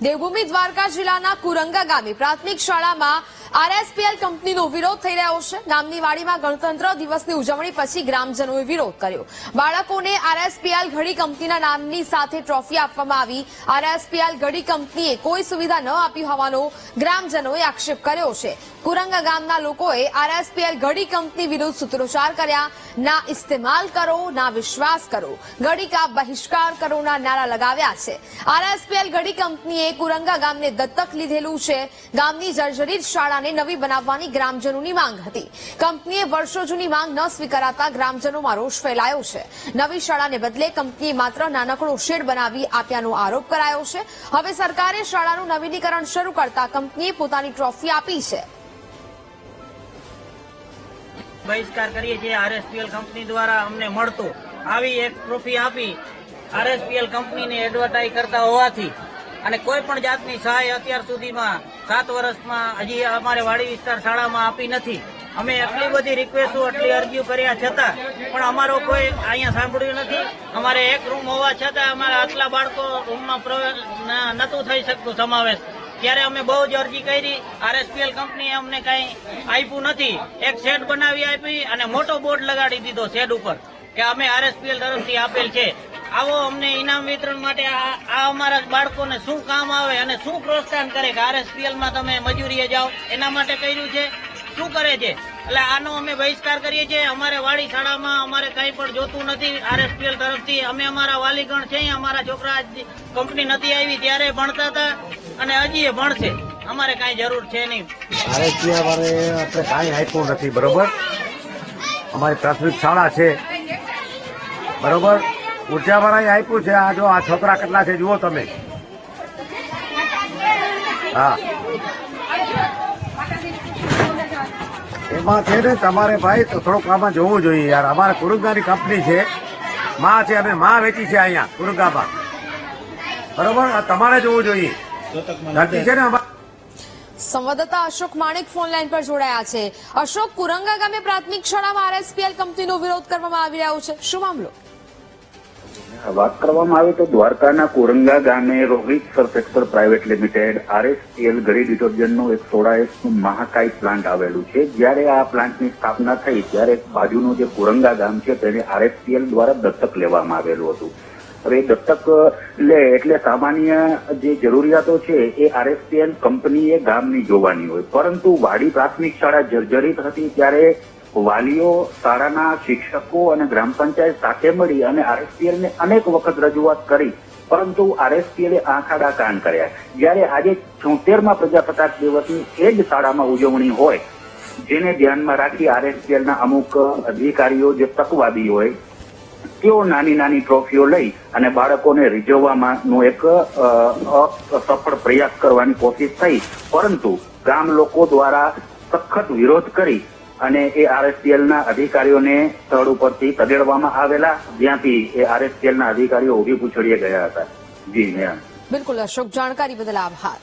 દેવભૂમિ દ્વારકા જિલ્લાના કુરંગા ગામે પ્રાથમિક શાળામાં આરએસપીએલ કંપનીનો વિરોધ થઈ રહ્યો છે. ગામની વાડીમાં ગણતંત્ર દિવસની ઉજવણી પછી ગ્રામજનોએ વિરોધ કર્યો. બાળકોને આરએસપીએલ ઘડી કંપનીના નામની સાથે ટ્રોફી આપવામાં આવી. આરએસપીએલ ઘડી કંપનીએ કોઈ સુવિધા ન આપી હોવાનો ગ્રામજનોએ આક્ષેપ કર્યો છે. કુરંગા ગામના લોકોએ આરએસપીએલ ઘડી કંપની વિરુદ્ધ સૂત્રોચ્ચાર કર્યા. ના ઇસ્તેમાલ કરો, ના વિશ્વાસ કરો. ઘડી કા બહિષ્કાર કરોના નારા લગાવ્યા છે. આરએસપીએલ ઘડી કંપનીએ કુરંગા ગામને દત્તક લીધેલું છે. ગામની જર્જરિત શાળાને નવી બનાવવાની ગ્રામજનોની માંગ હતી. કંપનીએ વર્ષો જૂની માંગ ન સ્વીકારાતા ગ્રામજનોમાં રોષ ફેલાયો છે. નવી શાળાને બદલે કંપનીએ માત્ર નાનકડો શેડ બનાવી આપ્યાનો આરોપ કરાયો છે. હવે સરકારે શાળાનું નવીનીકરણ શરૂ કરતા કંપનીએ પોતાની ટ્રોફી આપી છે. બહિષ્કાર કરીએ છીએ આરએસપીએલ કંપની દ્વારા અમને મળતો. આવી એક ટ્રોફી આપી આરએસપીએલ કંપનીને એડવર્ટાઇઝ કરતા હોવાથી અને કોઈ પણ જાતની સહાય અત્યાર સુધીમાં સાત વર્ષમાં હજી અમારે વાડી વિસ્તાર શાળામાં આપી નથી. અમે એટલી બધી રિક્વેસ્ટો એટલી અરજીઓ કર્યા છતાં પણ અમારો કોઈ અહીંયા સાંભળ્યું નથી. અમારે એક રૂમ હોવા છતાં અમારા આટલા બાળકો રૂમમાં પ્રવેશ નહોતું થઈ શકતું સમાવેશ. ત્યારે અમે બહુ જ અરજી કરી. આરએસપીએલ કંપનીએ અમને કઈ આપ્યું નથી. એક શેડ બનાવી આપી અને મોટો બોર્ડ લગાડી દીધો શેડ ઉપર. કે અમે આરએસપીએલ તરફથી આપેલ છે. આવો અમને ઇનામ વિતરણ માટે આ અમારા બાળકોને શું કામ આવે અને શું પ્રોત્સાહન કરે કે આરએસપીએલમાં તમે મજૂરીએ જાઓ? એના માટે કર્યું છે? શું કરે છે? એટલે આનો અમે બહિષ્કાર કરીએ છીએ. અમારે વાડી શાળામાં અમારે કંઈ પણ જોતું નથી આરએસપીએલ તરફથી. અમે અમારા વાલીગણ છે, અમારા છોકરા કંપની નથી આવી, ત્યારે ભણતા હતા અને હજી એ ભણશે. અમારે કાંઈ જરૂર છે નહીં. આરએસપીએલ આપણે કાંઈ આપ્યું નથી, બરોબર? અમારી પ્રાથમિક શાળા છે, બરોબર? ઉર્જાવાળાએ આપ્યું છે. આ જો આ છોકરા કેટલા છે, જુઓ તમે. હા. એમાં છે ને, તમારે ભાઈ થોડુંક આમાં જોવું જોઈએ યાર. અમારે કુરુંગાની કંપની છે. માં છે, અમે માં વેચી છે અહીંયા, કુરુંગામાં. બરોબર? તમારે જોવું જોઈએ. ધરતી છે ને અમારે. સંવાદદાતા અશોક માણેક ફોન લાઈન પર જોડાયા છે. અશોક, કુરંગા ગામે પ્રાથમિક શાળામાં આરએસપીએલ કંપનીનો વિરોધ કરવામાં આવી રહ્યો છે. શું મામલો? વાત કરવામાં આવે તો દ્વારકાના કોરંગા ગામે રોહિત સરફેક્સર પ્રાઇવેટ લિમિટેડ આરએસએલ ઘડી ડિટર્જન્ટનું એક સોળા એસનું મહાકાય પ્લાન્ટ આવેલું છે. જ્યારે આ પ્લાન્ટની સ્થાપના થઈ, ત્યારે બાજુનું જે કોરંગા ગામ છે, તેને આરએસએલ દ્વારા દત્તક લેવામાં આવેલું હતું. હવે દત્તક, લે, એટલે સામાન્ય જે જરૂરિયાતો છે, એ આરએસપીએલ કંપનીએ ગામની જોવાની હોય. પરંતુ વાડી પ્રાથમિક શાળા જર્જરિત હતી, ત્યારે વાલીઓ શાળાના શિક્ષકો અને ગ્રામ પંચાયત સાથે મળી અને આરએસપીએલ ને અનેક વખત રજૂઆત કરી પરંતુ આરએસપીએલ આંખાડા કાન કર્યા. જ્યારે આજે છોતેરમાં પ્રજાસત્તાક દિવસની એ જ શાળામાં ઉજવણી હોય જેને ધ્યાનમાં રાખી આરએસપીએલના અમુક અધિકારીઓ જે તકવાદી હોય તેઓ નાની નાની ટ્રોફીઓ લઈ અને બાળકોને રીઝવવાનો એક અ, અસફળ પ્રયાસ કરવાની કોશિશ થઈ. પરંતુ ગામ લોકો દ્વારા સખત વિરોધ કરી અને એ આરએસપીએલના અધિકારીઓને સ્થળ ઉપરથી ખદેડવામાં આવેલા, જ્યાંથી એ આરએસપીએલ ના અધિકારીઓ ઊભી પૂછડીએ ગયા હતા. જી મેમ બિલકુલ, અશોક, જાણકારી બદલ આભાર.